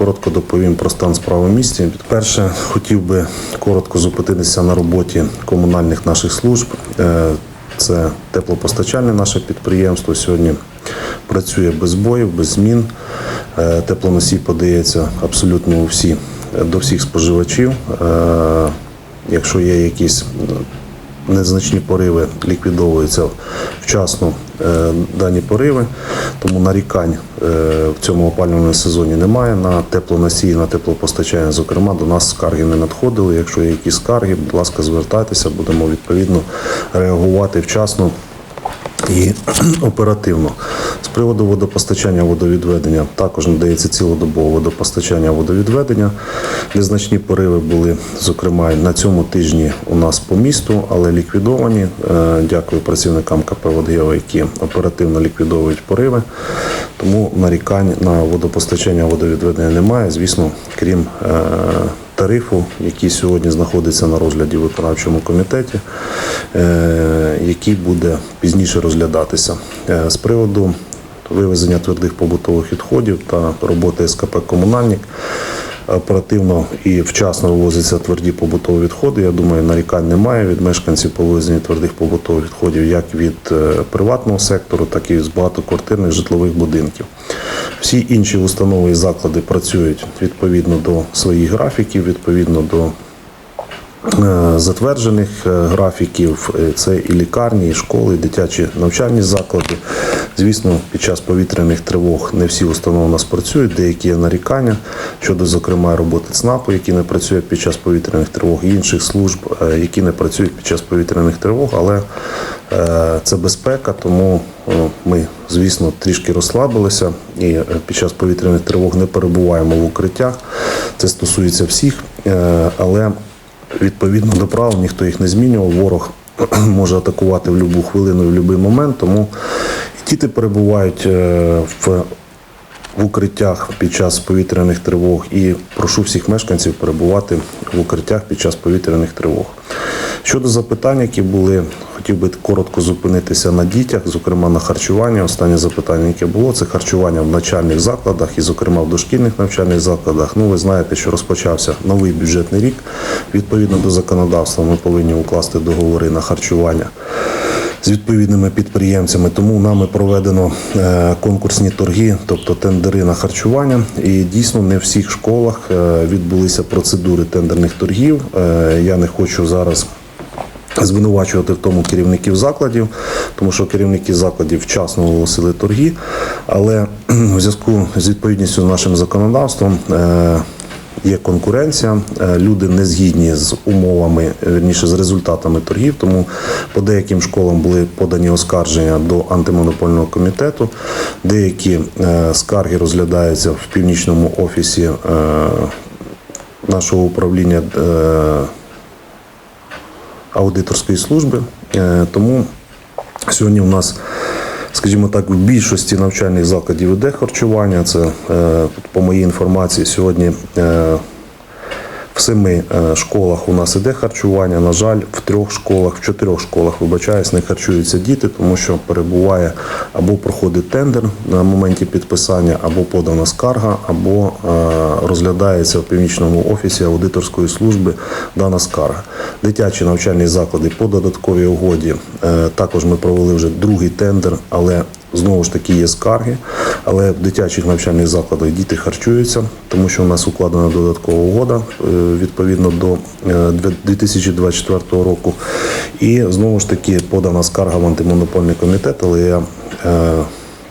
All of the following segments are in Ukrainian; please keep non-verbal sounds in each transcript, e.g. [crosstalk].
Коротко доповім про стан справи в місті. Перше, хотів би коротко зупинитися на роботі комунальних наших служб. Е, Це теплопостачальне наше підприємство. Сьогодні працює без боїв, без змін. Е, Теплоносій подається абсолютно у всі, до всіх споживачів. Е, Якщо є якісь незначні пориви ліквідовуються вчасно е, дані пориви, тому нарікань е, в цьому опалювальному сезоні немає. На теплоносії, на теплопостачання, зокрема, до нас скарги не надходили. Якщо є якісь скарги, будь ласка, звертайтеся, будемо відповідно реагувати вчасно і [clears throat] оперативно. З приводу водопостачання водовідведення також надається цілодобове водопостачання водовідведення. Незначні пориви були, зокрема, на цьому тижні у нас по місту, але ліквідовані. Е, Дякую працівникам КП «Водгео», які оперативно ліквідовують пориви. Тому нарікань на водопостачання водовідведення немає. Звісно, крім е, тарифу, який сьогодні знаходиться на розгляді в виконавчому комітеті, е, який буде пізніше розглядатися. Е, З приводу вивезення твердих побутових відходів та роботи СКП Комунальник. Оперативно і вчасно вивозяться тверді побутові відходи. Я думаю, нарікань немає від мешканців по вивезенню твердих побутових відходів як від е, приватного сектору, так і з багатоквартирних житлових будинків. Всі інші установи і заклади працюють відповідно до своїх графіків, відповідно до затверджених е, графіків. Е, Це і лікарні, і школи, і дитячі навчальні заклади. Звісно, під час повітряних тривог не всі установи у нас працюють, деякі є нарікання щодо, зокрема, роботи ЦНАПу, які не працюють під час повітряних тривог, і інших служб, е, які не працюють під час повітряних тривог, але е, це безпека, тому е, ми, звісно, трішки розслабилися і е, під час повітряних тривог не перебуваємо в укриттях. Це стосується всіх, е, але відповідно до правил ніхто їх не змінював. Ворог [clears throat] може атакувати в будь-яку хвилину, в будь-який момент. Тому діти перебувають е, в в укриттях під час повітряних тривог і прошу всіх мешканців перебувати в укриттях під час повітряних тривог. Щодо запитань, які були, хотів би коротко зупинитися на дітях, зокрема на харчування. Останнє запитання, яке було, це харчування в навчальних закладах і, зокрема, в дошкільних навчальних закладах. Ну, ви знаєте, що розпочався новий бюджетний рік. Відповідно до законодавства, ми повинні укласти договори на харчування з відповідними підприємцями. Тому нами проведено е, конкурсні торги, тобто тендери на харчування. І дійсно не в всіх школах е, відбулися процедури тендерних торгів. Е, Я не хочу зараз. Звинувачувати в тому керівників закладів, тому що керівники закладів вчасно оголосили торги, але в зв'язку з відповідністю з нашим законодавством е, є конкуренція. Е, Люди не згідні з умовами, верніше з результатами торгів. Тому по деяким школам були подані оскарження до антимонопольного комітету. Деякі е, скарги розглядаються в північному офісі е, нашого управління. Е, аудиторської служби. Е, Тому сьогодні у нас, скажімо так, в більшості навчальних закладів іде харчування. Це е, по моїй інформації сьогодні. В семи е, школах у нас іде харчування. На жаль, в трьох школах, в чотирьох школах, вибачаюсь, не харчуються діти, тому що перебуває або проходить тендер на моменті підписання, або подана скарга, або е, розглядається в північному офісі аудиторської служби дана скарга. Дитячі навчальні заклади по додатковій угоді. е, Також ми провели вже другий тендер, але Знову ж таки є скарги, але в дитячих навчальних закладах діти харчуються, тому що у нас укладена додаткова угода е, відповідно до е, 2024 року. І знову ж таки подана скарга в антимонопольний комітет, але я е,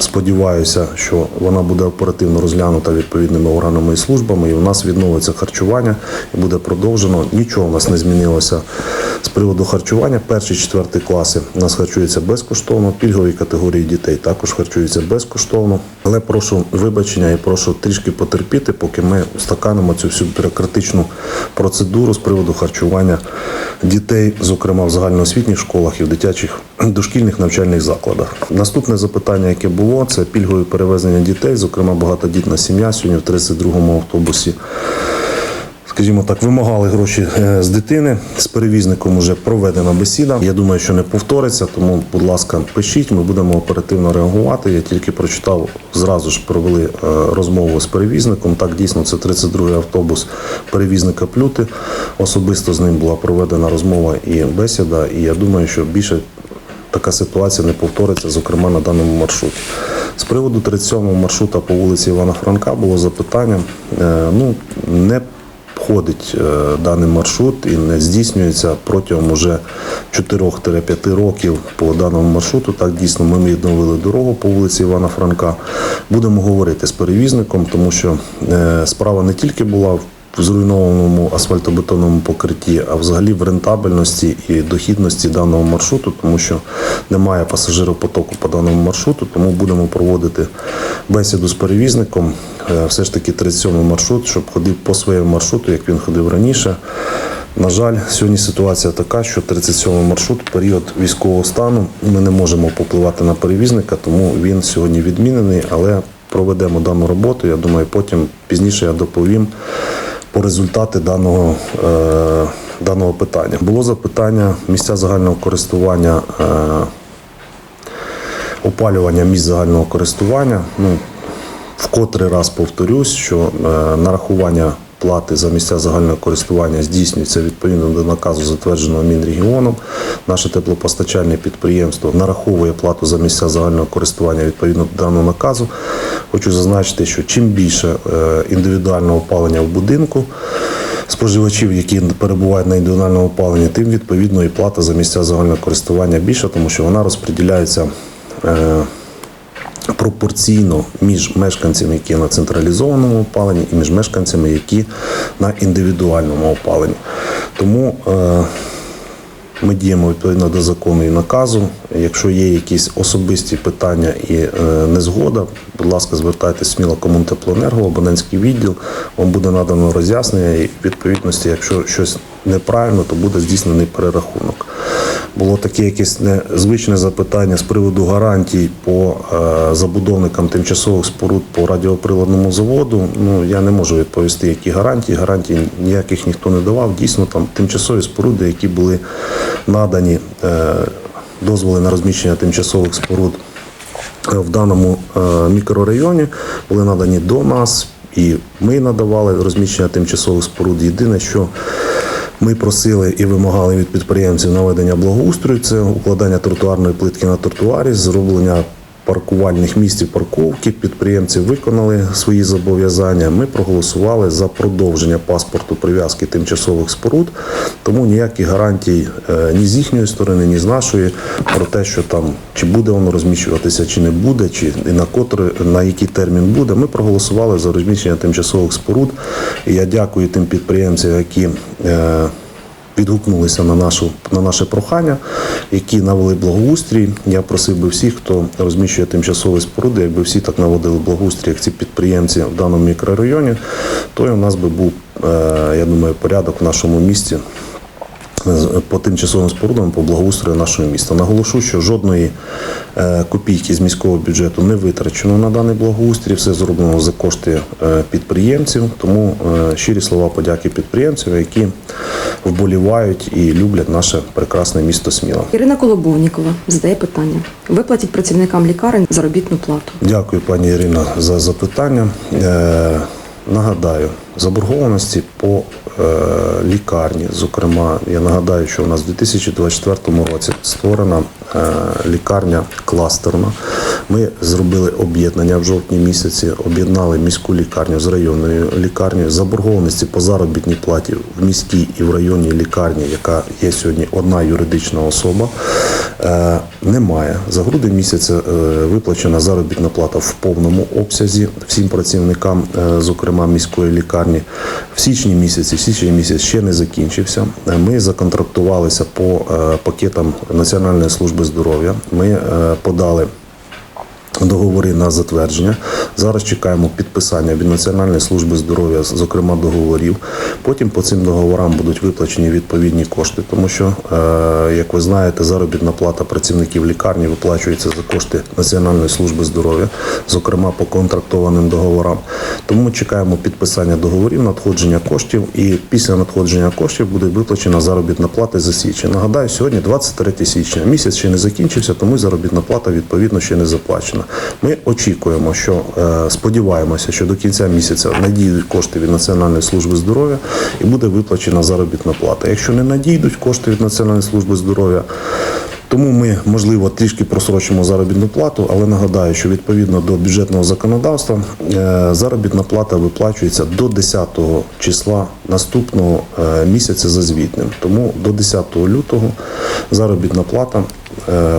Сподіваюся, що вона буде оперативно розглянута відповідними органами і службами, і у нас відновиться харчування і буде продовжено. Нічого у нас не змінилося з приводу харчування. Перші четверті класи у нас харчуються безкоштовно. Пільгові категорії дітей також харчуються безкоштовно. Але прошу вибачення і прошу трішки потерпіти, поки ми устаканимо цю всю бюрократичну процедуру з приводу харчування дітей, зокрема в загальноосвітніх школах і в дитячих дошкільних навчальних закладах. Наступне запитання, яке було, це пільгові перевезення дітей, зокрема багатодітна сім'я сьогодні в 32-му автобусі. скажімо так, вимагали гроші е, з дитини. З перевізником вже проведена бесіда. Я думаю, що не повториться, тому, будь ласка, пишіть, ми будемо оперативно реагувати. Я тільки прочитав, зразу ж провели е, розмову з перевізником. Так, дійсно, це 32-й автобус перевізника Плюти. Особисто з ним була проведена розмова і бесіда. І я думаю, що більше така ситуація не повториться, зокрема на даному маршруті. З приводу 37-го маршрута по вулиці Івана Франка було запитання. Е, Ну, не входить е, даний маршрут і не здійснюється протягом уже 4-5 років по даному маршруту. Так дійсно ми відновили дорогу по вулиці Івана Франка. Будемо говорити з перевізником, тому що е, справа не тільки була в в зруйнованому асфальтобетонному покритті, а взагалі в рентабельності і дохідності даного маршруту, тому що немає пасажиропотоку по даному маршруту, тому будемо проводити бесіду з перевізником. Е, Все ж таки 37 маршрут, щоб ходив по своєму маршруту, як він ходив раніше. На жаль, сьогодні ситуація така, що 37-й маршрут, період військового стану, ми не можемо попливати на перевізника, тому він сьогодні відмінений, але проведемо дану роботу. Я думаю, потім пізніше я доповім по результати даного, е, даного питання. Було запитання місця загального користування, е, опалювання місць загального користування. Ну, В котрий раз повторюсь, що е, нарахування плати за місця загального користування здійснюється відповідно до наказу, затвердженого Мінрегіоном. Наше теплопостачальне підприємство нараховує плату за місця загального користування відповідно до даного наказу. Хочу зазначити, що чим більше е, індивідуального опалення в будинку, споживачів, які перебувають на індивідуальному опаленні, тим відповідно і плата за місця загального користування більша, тому що вона розподіляється. Пропорційно між мешканцями, які на централізованому опаленні, і між мешканцями, які на індивідуальному опаленні. Тому е, ми діємо відповідно до закону і наказу. Якщо є якісь особисті питання і е, незгода, будь ласка, звертайтеся сміло Комунтеплоенерго, абонентський відділ, вам буде надано роз'яснення і відповідності, якщо щось неправильно, то буде здійснений перерахунок. Було таке якесь незвичне запитання з приводу гарантій по е, забудовникам тимчасових споруд по радіоприладному заводу. Ну я не можу відповісти, які гарантії. Гарантій ніяких ніхто не давав. Дійсно, там тимчасові споруди, які були надані е, дозволи на розміщення тимчасових споруд е, в даному е, мікрорайоні, були надані до нас, і ми надавали розміщення тимчасових споруд. Єдине, що ми просили і вимагали від підприємців наведення благоустрою, це укладання тротуарної плитки на тротуарі, зроблення паркувальних місць парковки. Підприємці виконали свої зобов'язання. Ми проголосували за продовження паспорту прив'язки тимчасових споруд, тому ніяких гарантій е, ні з їхньої сторони, ні з нашої про те, що там чи буде воно розміщуватися, чи не буде, чи і на котрий, на який термін буде. Ми проголосували за розміщення тимчасових споруд. І я дякую тим підприємцям, які. Відгукнулися на нашу на наше прохання, які навели благоустрій. Я просив би всіх, хто розміщує тимчасові споруди, якби всі так наводили благоустрій, як ці підприємці в даному мікрорайоні, то і у нас би був, е, я думаю, порядок в нашому місті. По тимчасовим спорудам по благоустрою нашого міста. Наголошу, що жодної е, копійки з міського бюджету не витрачено на даний благоустрій. Все зроблено за кошти е, підприємців. Тому щирі слова подяки підприємцям, які вболівають і люблять наше прекрасне місто Сміла. Ірина Колобовнікова задає питання: виплатіть працівникам лікарень заробітну плату. Дякую, пані Ірина, за запитання. Е, нагадаю, заборгованості по е, лікарні. Зокрема, я нагадаю, що у нас в 2024 році створена лікарня кластерна. Ми зробили об'єднання в жовтні місяці, об'єднали міську лікарню з районною лікарнею. Заборгованості по заробітній платі в міській і в районній лікарні, яка є сьогодні одна юридична особа, е, немає. За грудень місяця е, виплачена заробітна плата в повному обсязі всім працівникам, е, зокрема міської лікарні. В січні місяці, січень місяць ще не закінчився. Е, Ми законтрактувалися по е, пакетам Національної служби здоров'я. Ми е, подали договори на затвердження. Зараз чекаємо підписання від Національної служби здоров'я, зокрема договорів. Потім по цим договорам будуть виплачені відповідні кошти, тому що, е, як ви знаєте, заробітна плата працівників лікарні виплачується за кошти Національної служби здоров'я, зокрема по контрактованим договорам. Тому ми чекаємо підписання договорів, надходження коштів, і після надходження коштів буде виплачена заробітна плата за січень. Нагадаю, сьогодні 23 січня. Місяць ще не закінчився, тому заробітна плата відповідно ще не заплачена. Ми очікуємо, що е, сподіваємося, що до кінця місяця надійдуть кошти від Національної служби здоров'я і буде виплачена заробітна плата. Якщо не надійдуть кошти від Національної служби здоров'я, тому ми, можливо, трішки просрочимо заробітну плату, але нагадаю, що відповідно до бюджетного законодавства е, заробітна плата виплачується до 10 числа наступного е, місяця за звітним. Тому до 10 лютого заробітна плата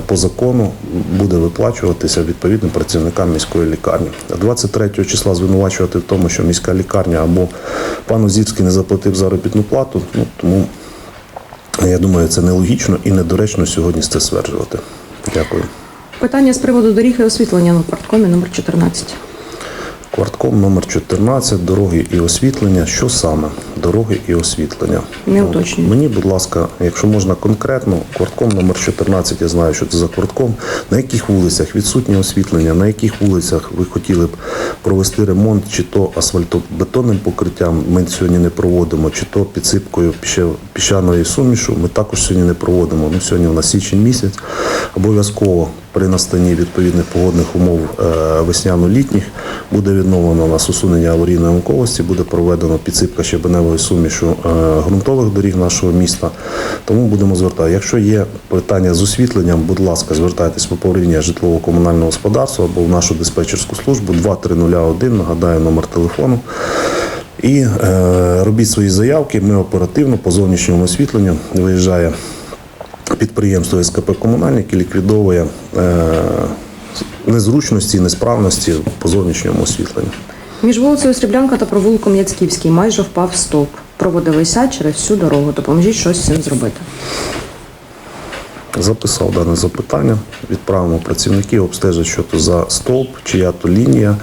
по закону буде виплачуватися відповідним працівникам міської лікарні. 23 числа звинувачувати в тому, що міська лікарня або пан Озірський не заплатив заробітну плату. Ну тому я думаю, це нелогічно і недоречно сьогодні це стверджувати. Дякую. Питання з приводу доріг і освітлення на парткомі номер 14. Квартком номер 14 дороги і освітлення. Що саме? Дороги і освітлення. Не Ну, уточнюю. Мені, будь ласка, якщо можна конкретно, квартком номер 14, я знаю, що це за квартком. На яких вулицях відсутнє освітлення, на яких вулицях ви хотіли б провести ремонт, чи то асфальтобетонним покриттям ми сьогодні не проводимо, чи то підсипкою піщаної сумішу ми також сьогодні не проводимо. Ну, сьогодні у нас січень місяць. Обов'язково при настанні відповідних погодних умов е, весняно-літніх буде відновлено нас усунення аварійної онковості, буде проведено підсипка щебеневої сумішу е, ґрунтових доріг нашого міста. Тому будемо звертати. Якщо є питання з освітленням, будь ласка, звертайтесь в управління житлово-комунального господарства або в нашу диспетчерську службу 2301, нагадаю номер телефону. І е, робіть свої заявки. Ми оперативно по зовнішньому освітленню виїжджає підприємство СКП Комунальник і ліквідовує е, незручності, несправності по зовнішньому освітленню. Між вулицею Сріблянка та провулком Яцьківський майже впав стовп. Проводи висять через всю дорогу. Допоможіть щось з цим зробити. Записав дане запитання, відправимо працівників, обстежать, що то за стовп, чия то лінія,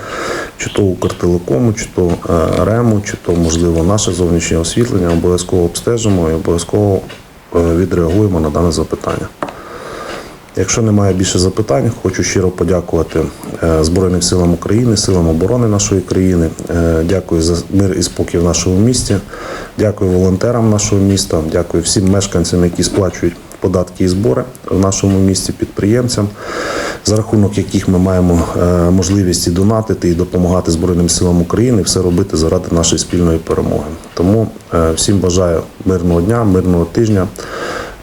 чи то Укртелекому, чи то е, РЕМу, чи то, можливо, наше зовнішнє освітлення. Обов'язково обстежимо і обов'язково відреагуємо на дане запитання. Якщо немає більше запитань, хочу щиро подякувати е, Збройним силам України, силам оборони нашої країни. Е, Дякую за мир і спокій в нашому місті. Дякую волонтерам нашого міста. Дякую всім мешканцям, які сплачують податки і збори в нашому місті, підприємцям, за рахунок яких ми маємо е, можливість і донатити і допомагати Збройним силам України, все робити заради нашої спільної перемоги. Тому е, всім бажаю мирного дня, мирного тижня.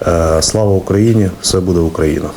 Е, Слава Україні! Все буде Україна!